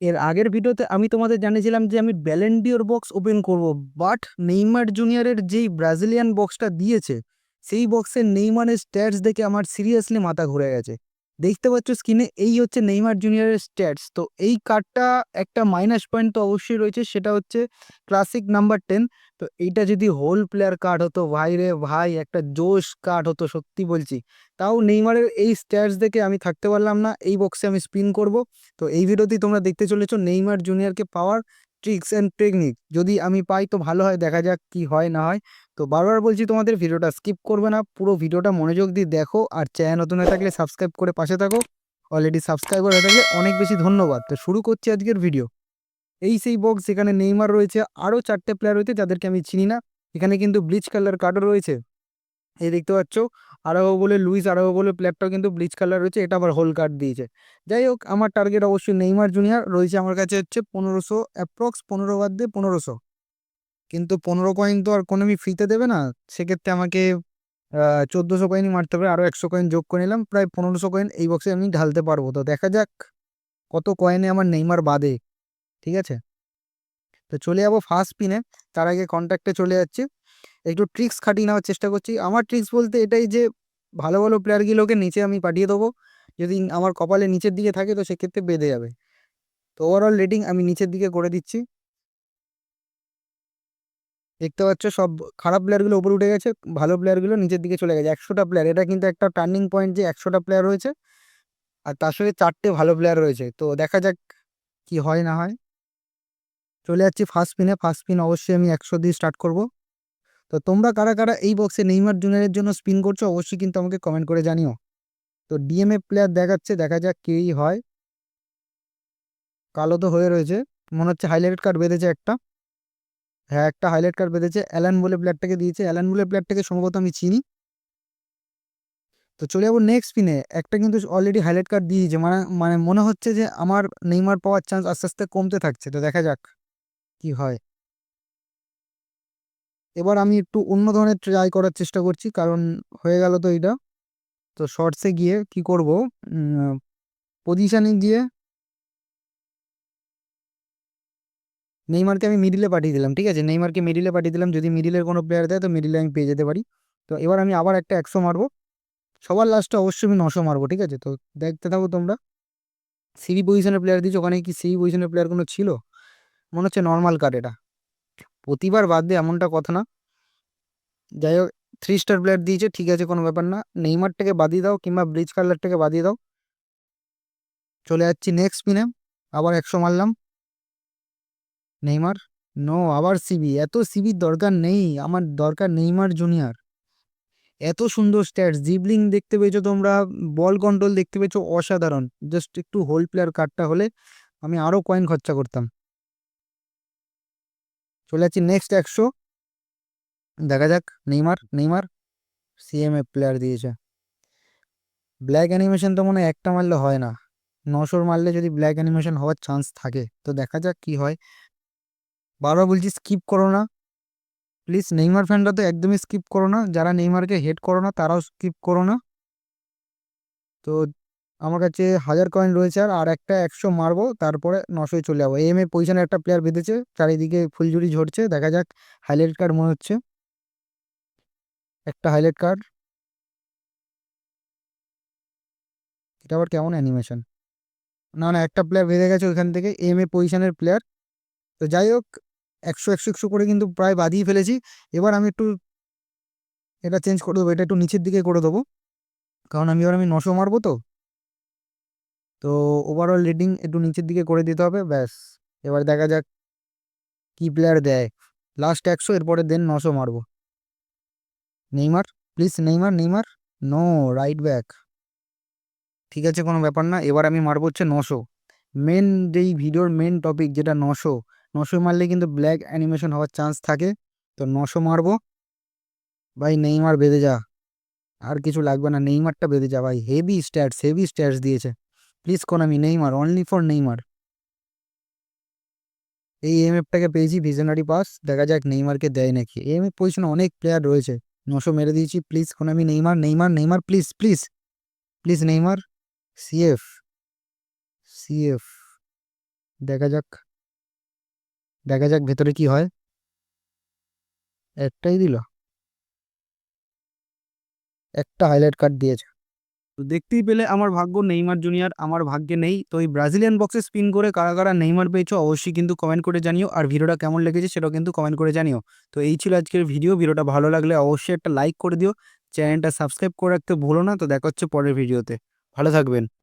এর আগের ভিডিওতে আমি তোমাদের জানিয়েছিলাম যে আমি ব্যালেন্ডিওর বক্স ওপেন করব বাট নেইমার জুনিয়রের যেই ব্রাজিলিয়ান বক্সটা দিয়েছে, সেই বক্সের নেইমারের স্ট্যাটস দেখে আমার সিরিয়াসলি মাথা ঘুরে গেছে। দেখতে পাচ্ছ স্ক্রিনে এই হচ্ছে নেইমার জুনিয়রের স্ট্যাটস তো এই কার্ডটা একটা মাইনাস পয়েন্ট তো অবশ্যই রয়েছে, সেটা হচ্ছে ক্লাসিক নাম্বার টেন তো এইটা যদি হোল প্লেয়ার কার্ড হতো, ভাই রে ভাই, একটা জোশ কার্ড হতো, সত্যি বলছি। তাও নেইমারের এই স্ট্যাটস দেখে আমি থাকতে পারলাম না, এই বক্সে আমি স্পিন করব। তো এই ভিডিওতেই তোমরা দেখতে চলেছো নেইমার জুনিয়রকে পাওয়ার ট্রিক্স অ্যান্ড টেকনিক যদি আমি পাই তো ভালো হয়, দেখা যাক কি হয়, না হয়। তো বারবার বলছি তোমাদের ভিডিওটা স্কিপ করবে না, পুরো ভিডিওটা মনোযোগ দিয়ে দেখো আর চ্যানেল নতুন হয়ে থাকলে সাবস্ক্রাইব করে পাশে থাকো। অলরেডি সাবস্ক্রাইবার হয়ে থাকলে অনেক বেশি ধন্যবাদ। তো শুরু করছি আজকের ভিডিও এই সেই বক্স এখানে নেইমার রয়েছে, আরও চারটে প্লেয়ার রয়েছে যাদেরকে আমি চিনি না, এখানে কিন্তু ব্লিচ কালার কার্ডও রয়েছে। এই দেখতে পাচ্ছ আরাও বলে লুইস আরাও বলে প্লেয়ারটাও কিন্তু ব্লিচ কালার রয়েছে, এটা আবার হোল কার্ড দিয়েছে। যাই হোক, আমার টার্গেট অবশ্যই নেইমার জুনিয়ার রয়েছে আমার কাছে হচ্ছে পনেরোশো অ্যাপ্রক্স পনেরো বাদ দিয়ে পনেরোশো। কিন্তু পনেরো কয়েন তো আর কোনো আমি ফ্রিতে দেবে না। সেক্ষেত্রে আমাকে চোদ্দোশো কয়েনই মারতে হবে আরও একশো কয়েন যোগ করে নিলাম, প্রায় পনেরোশো কয়েন এই বক্সে আমি ঢালতে পারব। তো দেখা যাক কত কয়েনে আমার নেইমার বাদে, ঠিক আছে? তো চলে যাব ফার্স্ট পিনে তার আগে কন্ট্যাক্টে চলে যাচ্ছি। একটু ট্রিক্স খাটিয়ে নেওয়ার চেষ্টা করছি। আমার ট্রিক্স বলতে এটাই যে, ভালো ভালো প্লেয়ারগুলোকে নিচে আমি পাঠিয়ে দেবো। যদি আমার কপালে নিচের দিকে থাকে তো সেক্ষেত্রে বেঁধে যাবে। তো ওভারঅল রেটিং আমি নিচের দিকে করে দিচ্ছি। দেখতে পাচ্ছ সব খারাপ প্লেয়ারগুলো উপরে উঠে গেছে, ভালো প্লেয়ারগুলো নিচের দিকে চলে গেছে। একশোটা প্লেয়ার এটা কিন্তু একটা টার্নিং পয়েন্ট যে একশোটা প্লেয়ার রয়েছে আর তার সঙ্গে চারটে ভালো প্লেয়ার রয়েছে। তো দেখা যাক কি হয় না হয়। চলে যাচ্ছি ফার্স্ট পিনে ফার্স্ট পিন অবশ্যই আমি একশো দিয়ে স্টার্ট করব। তো তোমরা কারা কারা এই বক্সে নেইমার জুনিয়রের জন্য স্পিন করছ অবশ্যই কিন্তু আমাকে কমেন্ট করে জানিও। তো ডিএমএ প্লেয়ার দেখাচ্ছে, দেখা যাক কেই হয়। কালো তো হয়ে রয়েছে, মনে হচ্ছে হাইলাইট কার্ড বেঁধেছে একটা। হ্যাঁ একটা হাইলাইট কার্ড বেঁধেছে অ্যালান বলে প্লেয়ারটাকে দিয়েছে। অ্যালান বলে প্লেয়ারটাকে সম্ভবত আমি চিনি। তো চলে যাব নেক্সট পিনে একটা কিন্তু অলরেডি হাইলাইট কার্ড দিয়েছে। মানে মানে মনে হচ্ছে যে আমার নেইমার পাওয়ার চান্স আস্তে আস্তে কমতে থাকছে। তো দেখা যাক কি হয়। এবার আমি একটু অন্য ধরনের ট্রাই করার চেষ্টা করছি, কারণ হয়ে গেল তো এটা তো শর্টসে গিয়ে কি করব? পজিশানে গিয়ে নেইমারকে আমি মিডিলে পাঠিয়ে দিলাম, ঠিক আছে? নেইমারকে মিডিলে পাঠিয়ে দিলাম, যদি মিডিলের কোনো প্লেয়ার দেয়, তো মিডিলে আমি পেয়ে যেতে পারি। তো এবার আমি আবার একটা একশো মারবো। সবার লাস্টে অবশ্যই আমি নশো মারবো, ঠিক আছে? তো দেখতে থাকো তোমরা। সিবি পজিশনের প্লেয়ার দিয়েছ, ওখানে কি সিবি পজিশনের প্লেয়ার কোনো ছিল? মনে হচ্ছে নর্মাল কার্ড এটা। প্রতিবার বাদ দিয়ে এমনটা কথা না। যাই হোক থ্রি স্টার প্লেয়ার দিয়েছে, ঠিক আছে, কোনো ব্যাপার না। নেইমারটাকে বাদিয়ে দাও, কিংবা ব্রিজ কালারটাকে বাদিয়ে দাও। চলে যাচ্ছি নেক্সট পিনে আবার একশো মারলাম। নেইমার? নো আবার সিবি এত সিবির দরকার নেই। আমার দরকার নেইমার জুনিয়র এত সুন্দর স্ট্যাটস জিবলিং দেখতে পেয়েছ তোমরা বল কন্ট্রোল দেখতে পেয়েছ অসাধারণ। জাস্ট একটু হোল প্লেয়ার কার্ডটা হলে আমি আরও কয়েন খরচা করতাম। চলে যাচ্ছি নেক্সট একশো। দেখা যাক, নেইমার নেইমার। সিএমএ প্লেয়ার দিয়েছে। ব্ল্যাক অ্যানিমেশন তো মনে একটা মারলে হয় না। নশোর মারলে যদি ব্ল্যাক অ্যানিমেশন হওয়ার চান্স থাকে, তো দেখা যাক কি হয়। বারবার বলছি স্কিপ করো না। প্লিজ নেইমার ফ্যানরা তো একদমই স্কিপ করো না। যারা নেইমারকে হেড করো না, তারাও স্কিপ করো না। তো আমার কাছে হাজার কয়েন রয়েছে আর আর একটা একশো মারবো, তারপরে নশোয় চলে যাব। এম এ পজিশনে একটা প্লেয়ার বেঁধেছে, চারিদিকে ফুলঝুরি ঝরছে, দেখা যাক হাইলাইট কার্ড মনে হচ্ছে। একটা হাইলাইট কার্ড এটা আবার কেমন অ্যানিমেশন না না, একটা প্লেয়ার বেঁধে গেছে ওইখান থেকে এম এ পজিশনের প্লেয়ার তো যাই হোক একশো একশো একশো করে কিন্তু প্রায় বাদিয়ে ফেলেছি। এবার আমি একটু এটা চেঞ্জ করে দেবো, এটা একটু নিচের দিকে করে দেবো। কারণ আমি, এবার আমি নশো মারবো তো। তো ওভারঅল রেটিং একটু নিচের দিকে করে দিতে হবে, ব্যাস। এবার দেখা যাক কি প্লেয়ার দেয়। লাস্ট একশো, এরপরে দেন নশো মারবো। Neymar please Neymar Neymar. No right back ঠিক আছে, কোনো ব্যাপার না। এবার আমি মারবো হচ্ছে নশো। মেন যেই ভিডিওর মেন টপিক যেটা নশো নশো মারলে কিন্তু ব্ল্যাক অ্যানিমেশন হওয়ার চান্স থাকে। তো নশো মারবো। ভাই নেইমার বেঁধে যা। আর কিছু লাগবে না, নেইমারটা বেঁধে যা ভাই। হেভি স্ট্যাটস হেভি স্ট্যাটস দিয়েছে। Please Konami Neymar only for Neymar. এই এম এফটাকে পেয়েছি ভিজনারি পাস দেখা যাক নেইমারকে দেয় নাকি। এম এফ পজিশনে অনেক প্লেয়ার রয়েছে। নশো মেরে দিয়েছি please Konami Neymar Neymar Neymar please please please Neymar. CF CF দেখা যাক। দেখা যাক ভেতরে কি হয়। একটাই দিল। একটা হাইলাইট কার্ড দিয়েছে। তো দেখতেই পেলে আমার ভাগ্য নেইমার জুনিয়র আমার ভাগ্যে নেই। তো এই ব্রাজিলিয়ান বক্সে স্পিন করে কারা কারা নেইমার পেয়েছ অবশ্যই কিন্তু কমেন্ট করে জানিও। আর ভিডিওটা কেমন লেগেছে সেটাও কিন্তু কমেন্ট করে জানিও। তো এই ছিল আজকের ভিডিও ভিডিওটা ভালো লাগলে অবশ্যই একটা লাইক করে দিও। চ্যানেলটা সাবস্ক্রাইব করে রাখতে ভুলো না। তো দেখা হচ্ছে পরের ভিডিওতে ভালো থাকবেন।